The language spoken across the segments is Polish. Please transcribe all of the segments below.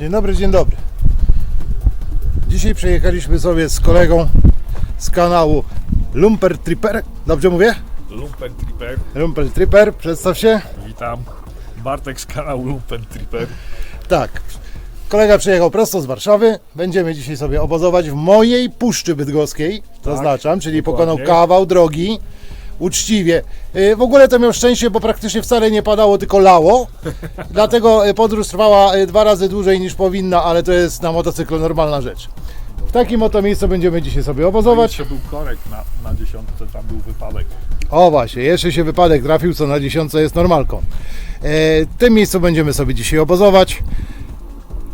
Dzień dobry, dzień dobry. Dzisiaj przyjechaliśmy sobie z kolegą z kanału Lumper Tripper. Dobrze mówię? Lumpen Tripper, Lumper Tripper, przedstaw się. witam. Bartek z kanału Lumpen Tripper. Tak. Kolega przyjechał prosto z Warszawy. Będziemy dzisiaj sobie obozować w mojej Puszczy Bydgoskiej, zaznaczam, czyli pokonał dokładnie. kawał drogi. Uczciwie. Yy, W ogóle to miał szczęście, bo praktycznie wcale nie padało, tylko lało. Dlatego y, podróż trwała y, dwa razy dłużej niż powinna, ale to jest na motocyklu normalna rzecz. W takim oto miejscu będziemy dzisiaj sobie obozować. Jeszcze był korek na, na dziesiątce, tam był wypadek. O właśnie, jeszcze się wypadek trafił, co na dziesiątce jest normalką. E, w tym miejscu będziemy sobie dzisiaj obozować,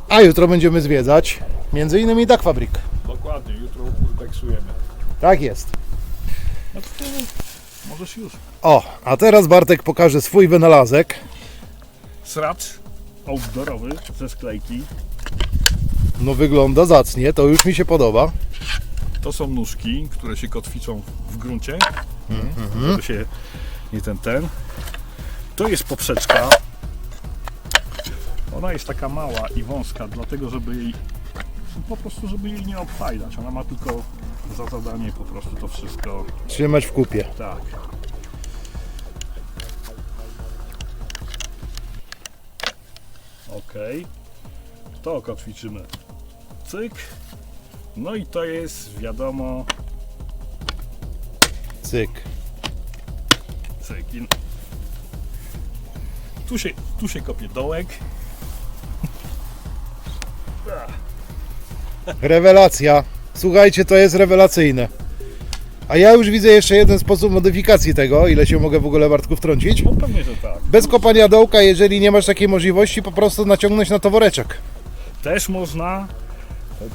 a jutro będziemy zwiedzać między innymi Duck Fabrik. Dokładnie, jutro urbeksujemy. Tak jest. Możesz już. O, a teraz Bartek pokaże swój wynalazek. Srac outdoorowy ze sklejki. No wygląda zacnie, to już mi się podoba. To są nóżki, które się kotwiczą w gruncie. To się nie ten ten. To jest poprzeczka. Ona jest taka mała i wąska, dlatego żeby jej po prostu żeby jej nie obfajdać. Ona ma tylko za zadanie po prostu to wszystko Trzymać w kupie. Tak. Ok. To kotwiczymy. Cyk. No i to jest wiadomo Cyk. cyk. I Tu się, tu się kopie dołek. Rewelacja. Słuchajcie, to jest rewelacyjne. A ja już widzę jeszcze jeden sposób modyfikacji tego, ile się mogę w ogóle Bartku wtrącić. No pewnie, że tak. Bez kopania dołka, jeżeli nie masz takiej możliwości, po prostu naciągnąć na toworeczek. Też można.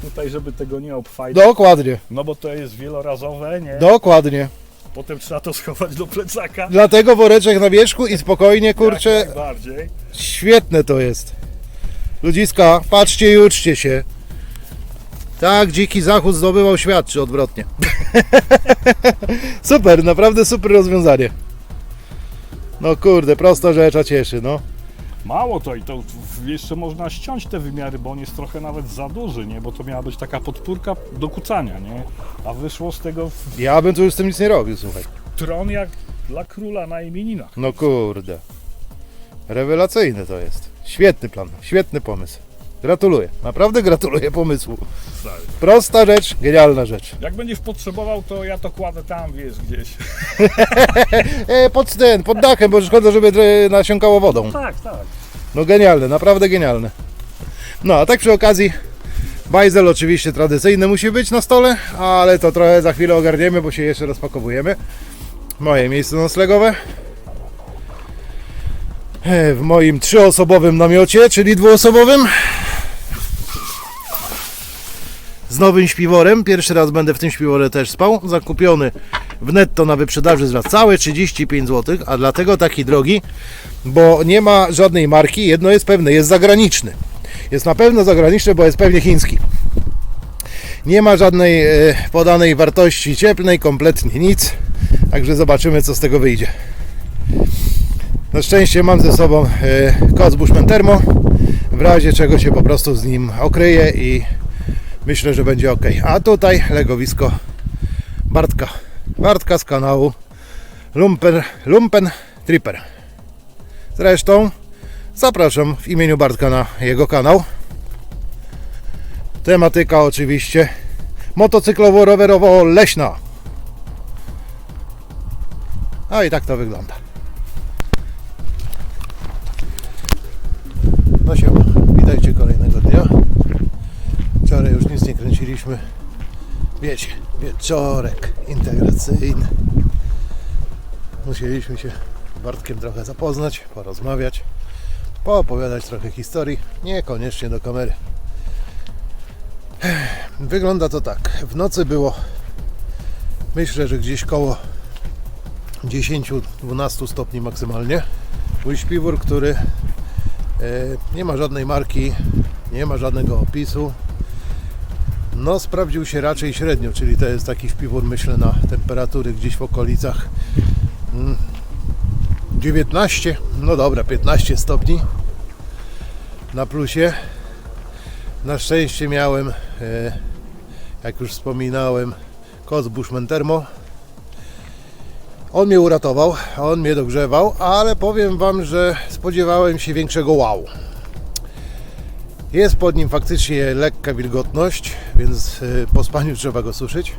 Tutaj, żeby tego nie obfajać. Dokładnie, No bo to jest wielorazowe, nie? dokładnie. Potem trzeba to schować do plecaka. Dlatego woreczek na wierzchu i spokojnie, kurczę, Jak najbardziej. świetne to jest. Ludziska, patrzcie i uczcie się. Tak, dziki zachód zdobywał świat, czy odwrotnie. super, naprawdę super rozwiązanie. No kurde, prosta rzecz, a cieszy, no. Mało to i to jeszcze można ściąć te wymiary, bo on jest trochę nawet za duży, nie? Bo to miała być taka podpórka do kucania, nie? A wyszło z tego w Ja bym tu już z tym nic nie robił, słuchaj. tron jak dla króla na imieninach. No kurde. Rewelacyjne to jest. Świetny plan, świetny pomysł. Gratuluję, naprawdę gratuluję pomysłu. Stary. Prosta rzecz, genialna rzecz. Jak będziesz potrzebował, to ja to kładę tam, wiesz, gdzieś. E, pod ten, pod dachem, bo szkoda, żeby nasiąkało wodą. Tak, tak. No genialne, naprawdę genialne. No, a tak przy okazji, bajzel oczywiście tradycyjny musi być na stole, ale to trochę za chwilę ogarniemy, bo się jeszcze rozpakowujemy. Moje miejsce noclegowe. E, W moim trzyosobowym namiocie, czyli dwuosobowym. Z nowym śpiworem. Pierwszy raz będę w tym śpiworze też spał. Zakupiony w netto na wyprzedaży za całe 35 zł, a dlatego taki drogi, bo nie ma żadnej marki. Jedno jest pewne, jest zagraniczny. Jest na pewno zagraniczny, bo jest pewnie chiński. Nie ma żadnej e, podanej wartości cieplnej, kompletnie nic. Także zobaczymy, co z tego wyjdzie. Na szczęście mam ze sobą e, koc Bushman Thermo. W razie czego się po prostu z nim okryję i myślę, że będzie ok. A tutaj legowisko Bartka. Bartka z kanału Lumpen, Lumpen Tripper. Zresztą zapraszam w imieniu Bartka na jego kanał. Tematyka oczywiście motocyklowo-rowerowo-leśna. A i tak to wygląda. No siema, witajcie dnia. Wczoraj już nic nie kręciliśmy. Wiecie, wieczorek integracyjny. Musieliśmy się Bartkiem trochę zapoznać, porozmawiać, poopowiadać trochę historii, niekoniecznie do kamery. Wygląda to tak. W nocy było myślę, że gdzieś koło 10-12 stopni maksymalnie. Mój śpiwór, który e, nie ma żadnej marki, nie ma żadnego opisu. No, sprawdził się raczej średnio, czyli to jest taki śpiwór, myślę, na temperatury gdzieś w okolicach mm, 19, no dobra, 15 stopni na plusie. Na szczęście miałem, e, jak już wspominałem, koc Bushman Thermo. On mnie uratował, on mnie dogrzewał, ale powiem Wam, że spodziewałem się większego wow. Jest pod nim faktycznie lekka wilgotność, więc e, po spaniu trzeba go suszyć.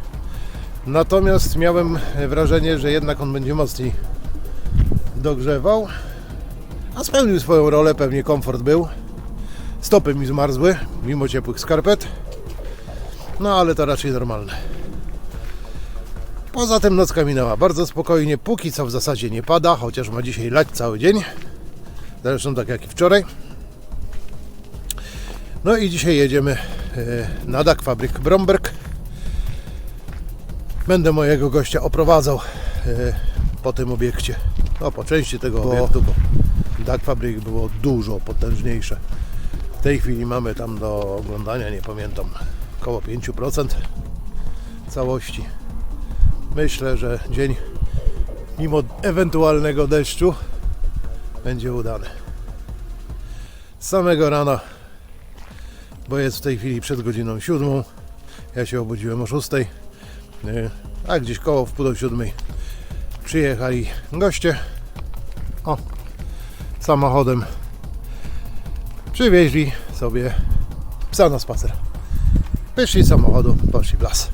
Natomiast miałem wrażenie, że jednak on będzie mocniej dogrzewał, a spełnił swoją rolę, pewnie komfort był. Stopy mi zmarzły, mimo ciepłych skarpet. No ale to raczej normalne. Poza tym nocka minęła bardzo spokojnie, póki co w zasadzie nie pada, chociaż ma dzisiaj lać cały dzień. Zresztą tak jak i wczoraj. No i dzisiaj jedziemy e, na Fabryk Bromberg. Będę mojego gościa oprowadzał e, po tym obiekcie. No po części tego obiektu, bo Fabryk było dużo potężniejsze. W tej chwili mamy tam do oglądania, nie pamiętam, około 5% całości. Myślę, że dzień mimo ewentualnego deszczu będzie udany. Z samego rana, bo jest w tej chwili przed godziną siódmą, ja się obudziłem o 6, a gdzieś koło w pół do siódmej przyjechali goście. O, samochodem przywieźli sobie psa na spacer. Wyszli z samochodu, poszli w las.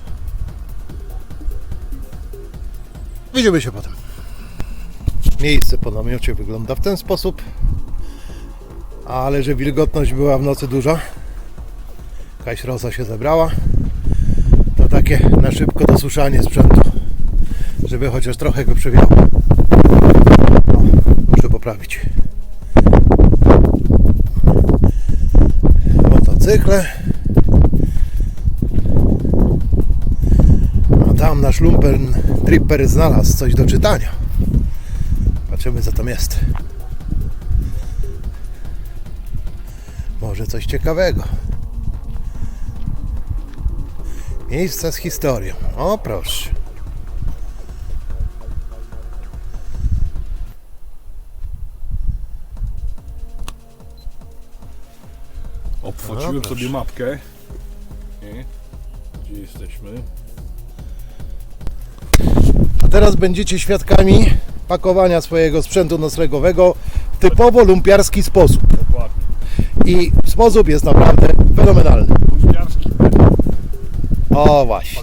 Widzimy się potem. Miejsce po namiocie wygląda w ten sposób, ale że wilgotność była w nocy duża, jakaś rosa się zebrała, to takie na szybko dosuszanie sprzętu, żeby chociaż trochę go przewiało. O, muszę poprawić. Motocykle. A tam nasz lumpen tripper znalazł coś do czytania. Zobaczymy co tam jest. Może coś ciekawego. Miejsca z historią. O proszę. No, sobie mapkę. Nie? Gdzie jesteśmy? A teraz będziecie świadkami pakowania swojego sprzętu noclegowego w typowo lumpiarski sposób. Dokładnie. I sposób jest naprawdę fenomenalny. O właśnie.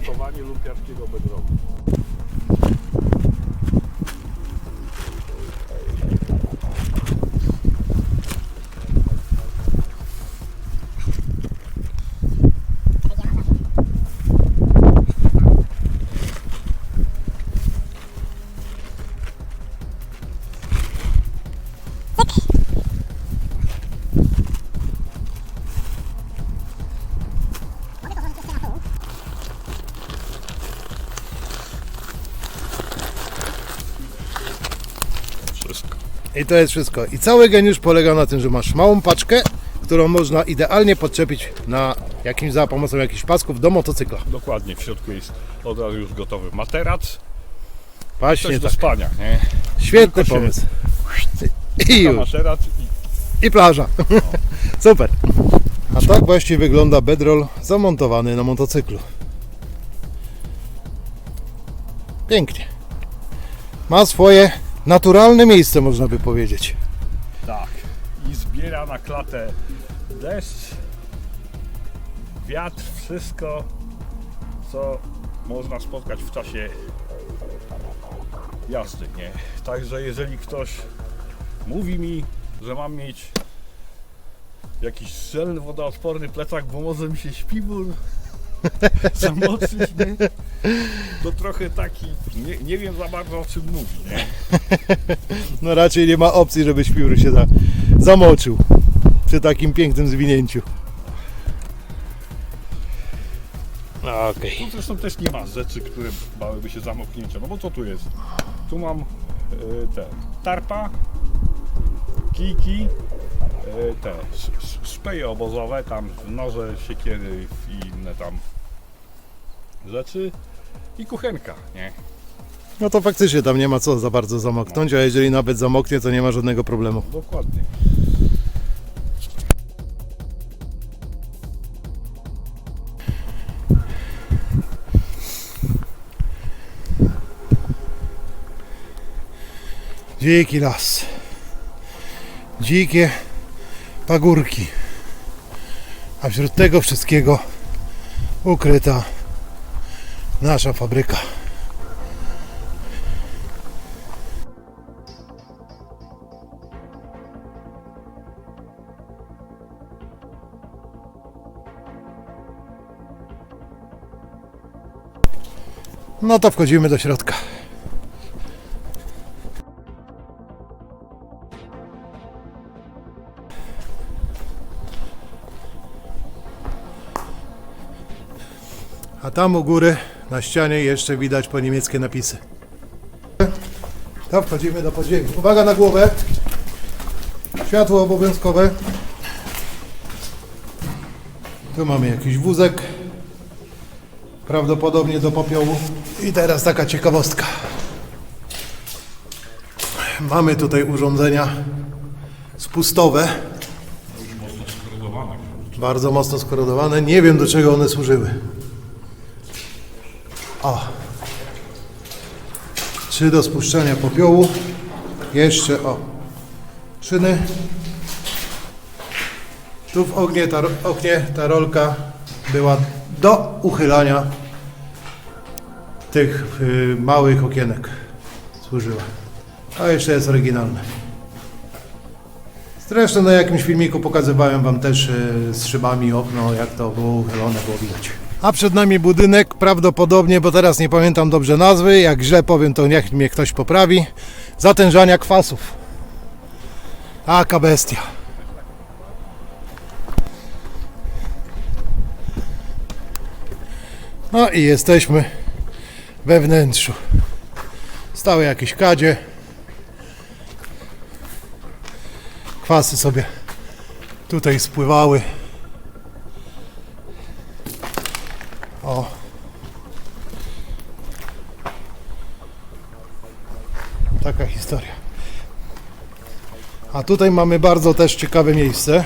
I to jest wszystko. I cały geniusz polega na tym, że masz małą paczkę, którą można idealnie podczepić na jakimś za pomocą jakichś pasków do motocykla. Dokładnie, w środku jest od razu już gotowy materac. Właśnie Coś do tak. spania, nie? Świetny tylko się- pomysł. I Ta już. materac i I plaża. Super. A tak właśnie wygląda bedroll zamontowany na motocyklu. Pięknie. Ma swoje naturalne miejsce, można by powiedzieć. tak. I zbiera na klatę deszcz, wiatr, wszystko, co można spotkać w czasie jazdy, nie? Także jeżeli ktoś mówi mi, że mam mieć jakiś szczelny, wodoodporny plecak, bo może mi się śpiwór zamoczyć, nie? To trochę taki, nie, nie wiem za bardzo o czym mówi, nie? No raczej nie ma opcji, żeby śpiwór się za, zamoczył przy takim pięknym zwinięciu. No, Okej. Tu zresztą też nie ma rzeczy, które bałyby się zamoknięcia. No bo co tu jest? Tu mam y, te tarpa, kijki, y, te sz- sz- szpeje obozowe, tam noże, siekiery i inne tam rzeczy i kuchenka, nie? No to faktycznie tam nie ma co za bardzo zamoknąć, a jeżeli nawet zamoknie, to nie ma żadnego problemu. Dokładnie. Dziki las. Dzikie pagórki. A wśród tego wszystkiego ukryta nasza fabryka. No to wchodzimy do środka. A tam u góry na ścianie jeszcze widać po niemieckie napisy. To wchodzimy do podziemi. Uwaga na głowę. Światło obowiązkowe. Tu mamy jakiś wózek. Prawdopodobnie do popiołu. I teraz taka ciekawostka. Mamy tutaj urządzenia spustowe. Bardzo mocno skorodowane. Nie wiem do czego one służyły. Czy do spuszczania popiołu. Jeszcze o. Szyny. Tu w ognie ta, oknie ta rolka była do uchylania tych y, małych okienek. Służyła. A jeszcze jest oryginalne. Zresztą na jakimś filmiku pokazywałem Wam też y, z szybami okno, jak to było uchylone, było widać. A przed nami budynek, prawdopodobnie, bo teraz nie pamiętam dobrze nazwy, jak źle powiem, to niech mnie ktoś poprawi. Zatężania kwasów. Aka bestia. No i jesteśmy we wnętrzu. Stały jakieś kadzie. Kwasy sobie tutaj spływały. O. Taka historia. A tutaj mamy bardzo też ciekawe miejsce.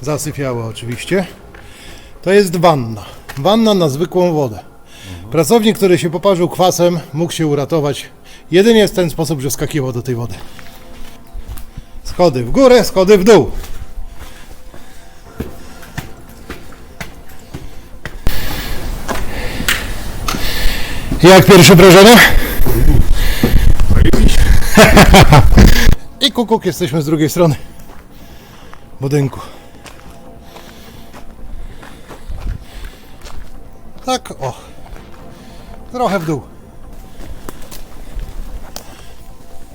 Zasypiało oczywiście. To jest wanna. Wanna na zwykłą wodę. Pracownik, który się poparzył kwasem, mógł się uratować jedynie w ten sposób, że skakiwał do tej wody. Schody w górę, schody w dół. Jak pierwsze wrażenie? I kukuk, jesteśmy z drugiej strony budynku. Tak, o. Trochę w dół.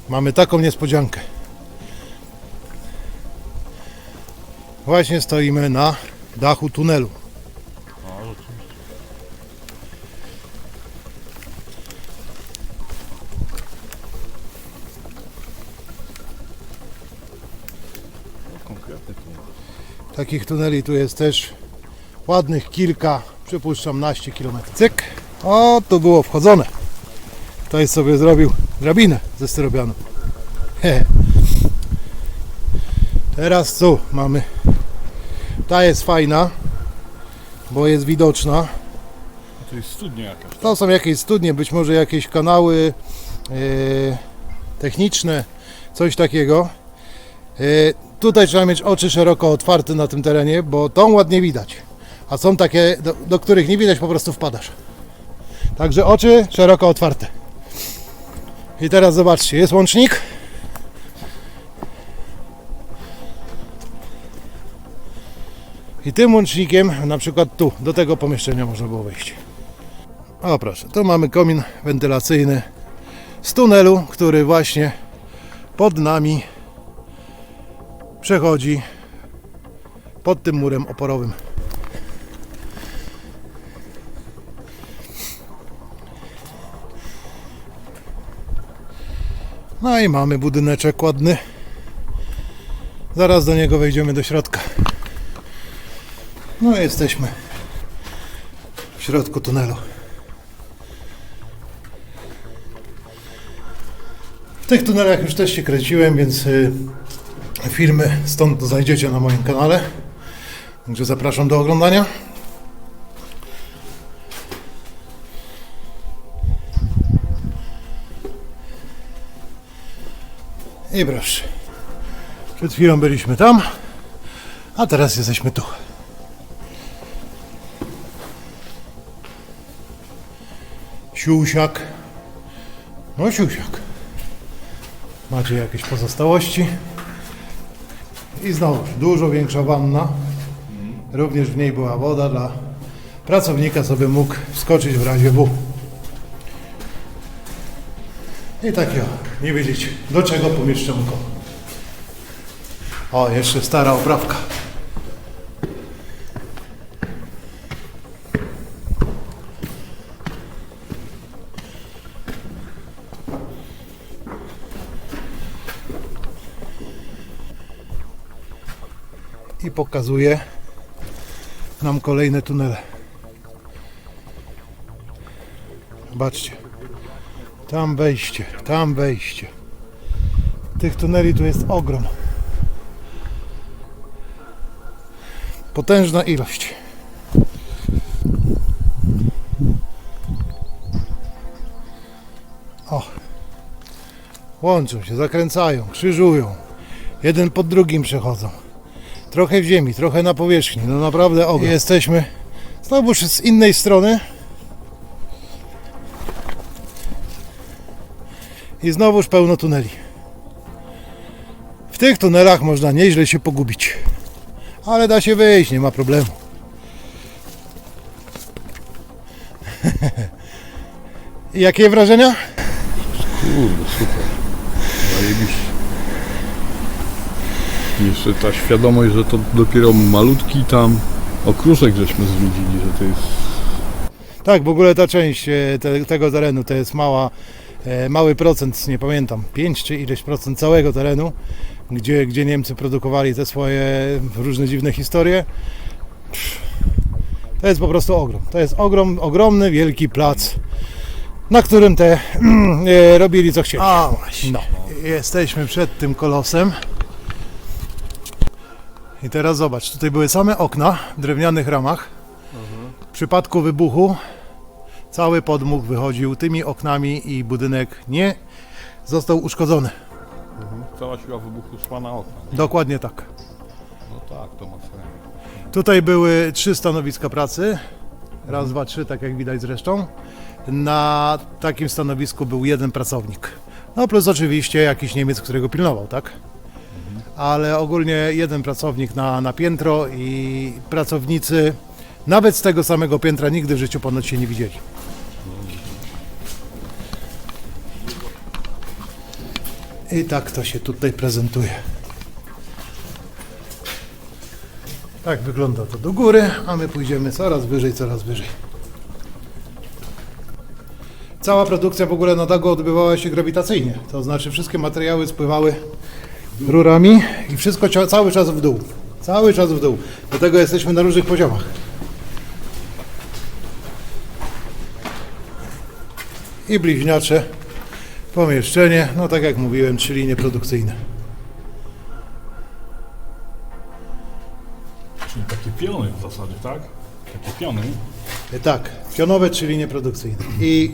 Mamy taką niespodziankę. Właśnie stoimy na dachu tunelu. Takich tuneli tu jest też ładnych kilka, przypuszczam naście kilometrów. Cyk. O, tu było wchodzone. Ktoś sobie zrobił drabinę ze styropianu. Teraz tu mamy. Ta jest fajna, bo jest widoczna. To jest studnia jakaś. To są jakieś studnie, być może jakieś kanały e, techniczne, coś takiego. E, tutaj trzeba mieć oczy szeroko otwarte na tym terenie, bo tą ładnie widać. A są takie, do, do których nie widać, po prostu wpadasz. Także oczy szeroko otwarte. I teraz zobaczcie, jest łącznik. I tym łącznikiem, na przykład tu, do tego pomieszczenia można było wejść. O proszę, tu mamy komin wentylacyjny z tunelu, który właśnie pod nami przechodzi pod tym murem oporowym. No i mamy budyneczek ładny. Zaraz do niego wejdziemy do środka. No jesteśmy w środku tunelu. W tych tunelach już też się kręciłem, więc y, filmy stąd znajdziecie na moim kanale. Także zapraszam do oglądania. I proszę. Przed chwilą byliśmy tam, a teraz jesteśmy tu. Siusiak. No siusiak. Macie jakieś pozostałości? I znowu dużo większa wanna. Również w niej była woda dla pracownika sobie mógł wskoczyć w razie W. I tak ja, nie wiedzieć do czego pomieszczę go. O, jeszcze stara oprawka. Pokazuje nam kolejne tunele. Zobaczcie. Tam wejście, tam wejście. Tych tuneli tu jest ogrom. Potężna ilość. O. Łączą się, zakręcają, krzyżują. Jeden pod drugim przechodzą. Trochę w ziemi, trochę na powierzchni. No naprawdę ogrom. Jesteśmy znowuż z innej strony. I znowuż pełno tuneli. W tych tunelach można nieźle się pogubić. Ale da się wyjść, nie ma problemu. Jakie wrażenia? Kurde, super. Zajebiście. Jeszcze ta świadomość, że to dopiero malutki tam okruszek żeśmy zwiedzili, że to jest Tak, w ogóle ta część e, te, tego terenu to jest mała, e, mały procent, nie pamiętam, 5 czy ileś procent całego terenu, gdzie, gdzie Niemcy produkowali te swoje różne dziwne historie. To jest po prostu ogrom. To jest ogrom, ogromny, wielki plac, na którym te e, robili co chcieli. A właśnie. No. Jesteśmy przed tym kolosem. I teraz zobacz, tutaj były same okna w drewnianych ramach. W przypadku wybuchu cały podmuch wychodził tymi oknami i budynek nie został uszkodzony. cała siła wybuchu szła na okna. Dokładnie tak. No tak, to ma sens. Tutaj były trzy stanowiska pracy. Raz, dwa, trzy, tak jak widać zresztą. Na takim stanowisku był jeden pracownik. No plus oczywiście jakiś Niemiec, którego pilnował, tak? Ale ogólnie jeden pracownik na, na piętro i pracownicy nawet z tego samego piętra nigdy w życiu ponoć się nie widzieli. I tak to się tutaj prezentuje. Tak wygląda to do góry, a my pójdziemy coraz wyżej, coraz wyżej. Cała produkcja w ogóle na dagu odbywała się grawitacyjnie, to znaczy wszystkie materiały spływały rurami i wszystko cały czas w dół. Cały czas w dół. Dlatego jesteśmy na różnych poziomach. I bliźniacze pomieszczenie, no tak jak mówiłem, trzy linie produkcyjne. Czyli takie piony w zasadzie, tak? Takie piony. E, Tak, pionowe trzy linie produkcyjne. I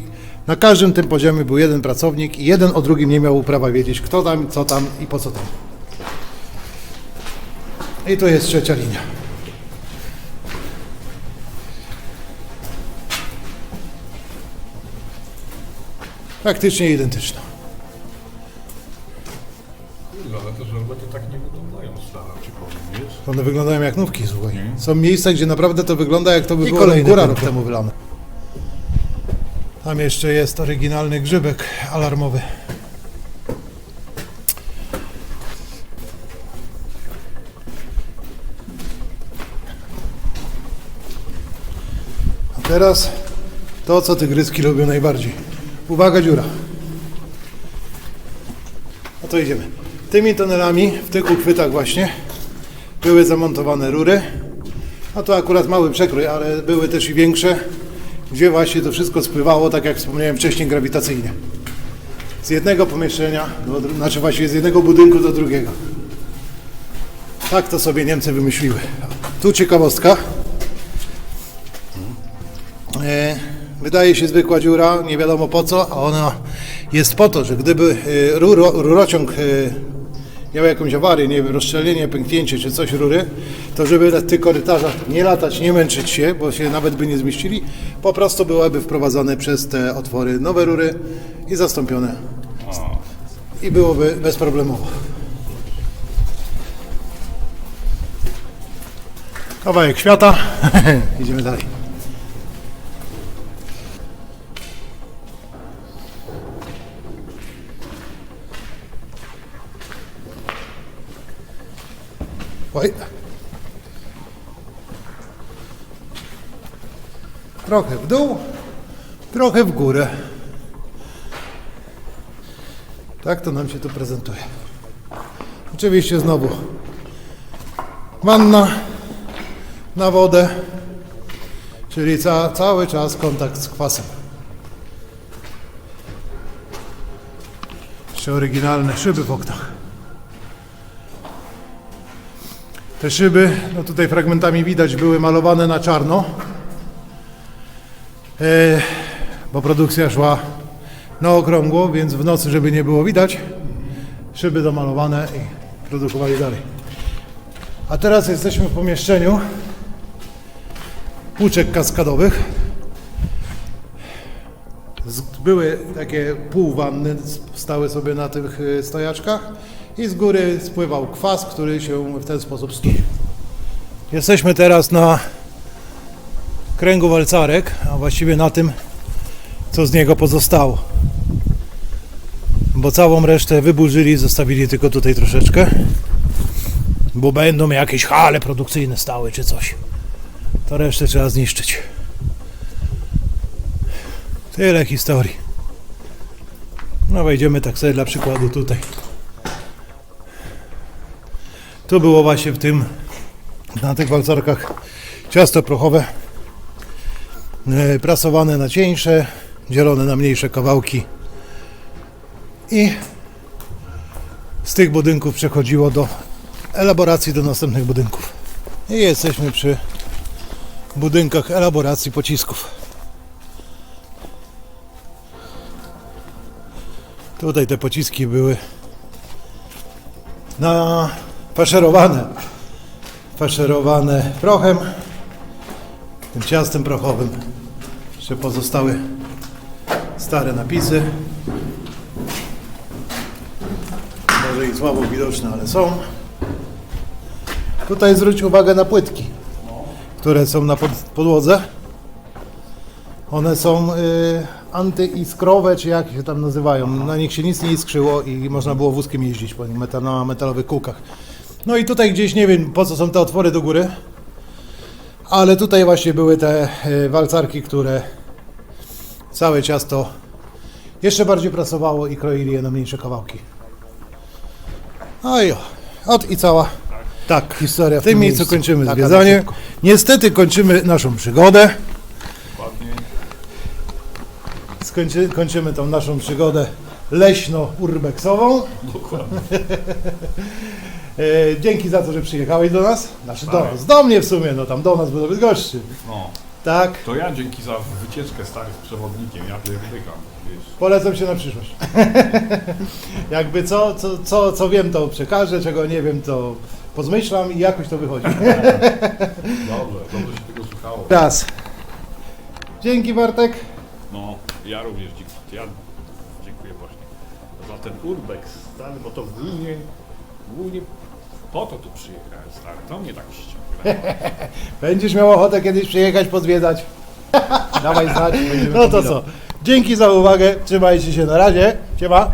na każdym tym poziomie był jeden pracownik i jeden o drugim nie miał prawa wiedzieć, kto tam, co tam i po co tam. I to jest trzecia linia. Praktycznie identyczna. Ale te żelby to tak nie wyglądają stara, ci powiem, wiesz? One wyglądają jak nówki, słuchaj. Mhm. Są miejsca, gdzie naprawdę to wygląda jak to by I było góra rok temu wylane. Tam jeszcze jest oryginalny grzybek alarmowy. A teraz to, co tygryski lubią najbardziej. Uwaga, dziura. A to idziemy. Tymi tunelami, w tych uchwytach właśnie, były zamontowane rury. A to akurat mały przekrój, ale były też i większe, gdzie właśnie to wszystko spływało, tak jak wspomniałem wcześniej, grawitacyjnie. Z jednego pomieszczenia, do, znaczy właściwie z jednego budynku do drugiego. Tak to sobie Niemcy wymyśliły. Tu ciekawostka. E, wydaje się zwykła dziura, nie wiadomo po co, a ona jest po to, że gdyby y, ruro, rurociąg y, miał jakąś awarię, nie wiem, rozstrzelenie, pęknięcie czy coś rury, to żeby na tych korytarzach nie latać, nie męczyć się, bo się nawet by nie zmieścili, po prostu byłyby wprowadzane przez te otwory nowe rury i zastąpione. I byłoby bezproblemowo. Kawałek świata. Idziemy dalej. Oj. Trochę w dół, trochę w górę. Tak to nam się tu prezentuje. Oczywiście znowu wanna na wodę, czyli ca, cały czas kontakt z kwasem. Jeszcze oryginalne szyby w oknach. Te szyby, no tutaj fragmentami widać, były malowane na czarno, e, bo produkcja szła na okrągło, więc w nocy, żeby nie było widać, szyby domalowane i produkowali dalej. A teraz jesteśmy w pomieszczeniu płuczek kaskadowych. Były takie półwanny, stały sobie na tych y, stojaczkach i z góry spływał kwas, który się w ten sposób studził. Jesteśmy teraz na kręgu walcarek, a właściwie na tym, co z niego pozostało. Bo całą resztę wyburzyli, zostawili tylko tutaj troszeczkę, bo będą jakieś hale produkcyjne stały czy coś. To resztę trzeba zniszczyć. Tyle historii. No wejdziemy tak sobie dla przykładu tutaj. Tu było właśnie w tym, na tych walcarkach ciasto prochowe, e, prasowane na cieńsze, dzielone na mniejsze kawałki i z tych budynków przechodziło do elaboracji do następnych budynków. I jesteśmy przy budynkach elaboracji pocisków. Tutaj te pociski były na faszerowane, faszerowane prochem, tym ciastem prochowym. Jeszcze pozostały stare napisy. Może i słabo widoczne, ale są. Tutaj zwróć uwagę na płytki, które są na pod, podłodze. One są y, antyiskrowe, czy jak się tam nazywają. Na nich się nic nie iskrzyło i można było wózkiem jeździć po nich metal, na metalowych kółkach. No i tutaj gdzieś nie wiem po co są te otwory do góry, ale tutaj właśnie były te y, walcarki, które całe ciasto jeszcze bardziej prasowało i kroili je na mniejsze kawałki. No i o, od i cała. Tak, historia w tym miejscu kończymy Taka zwiedzanie. Niestety kończymy naszą przygodę. Skończy, kończymy tą naszą przygodę leśno-urbeksową. Dokładnie. E, dzięki za to, że przyjechałeś do nas. Znaczy do nas, do mnie w sumie, no tam do nas, bo do Bydgoszczy. No. Tak, To ja dzięki za wycieczkę stary z przewodnikiem, ja wiesz. polecam się na przyszłość. Jakby co, co, co, co wiem, to przekażę, czego nie wiem, to pozmyślam i jakoś to wychodzi. Dobrze, dobrze się tego słuchało. Raz. Dzięki Bartek. No, ja również dziękuję. Ja dziękuję właśnie za ten urbex, stary, bo to głównie, głównie po to tu przyjechałem, stary. To mnie tak ściąga. Będziesz miał ochotę kiedyś przyjechać, pozwiedzać. Dawaj znać. będziemy No to kombinować. co? Dzięki za uwagę. Trzymajcie się na razie. Siema.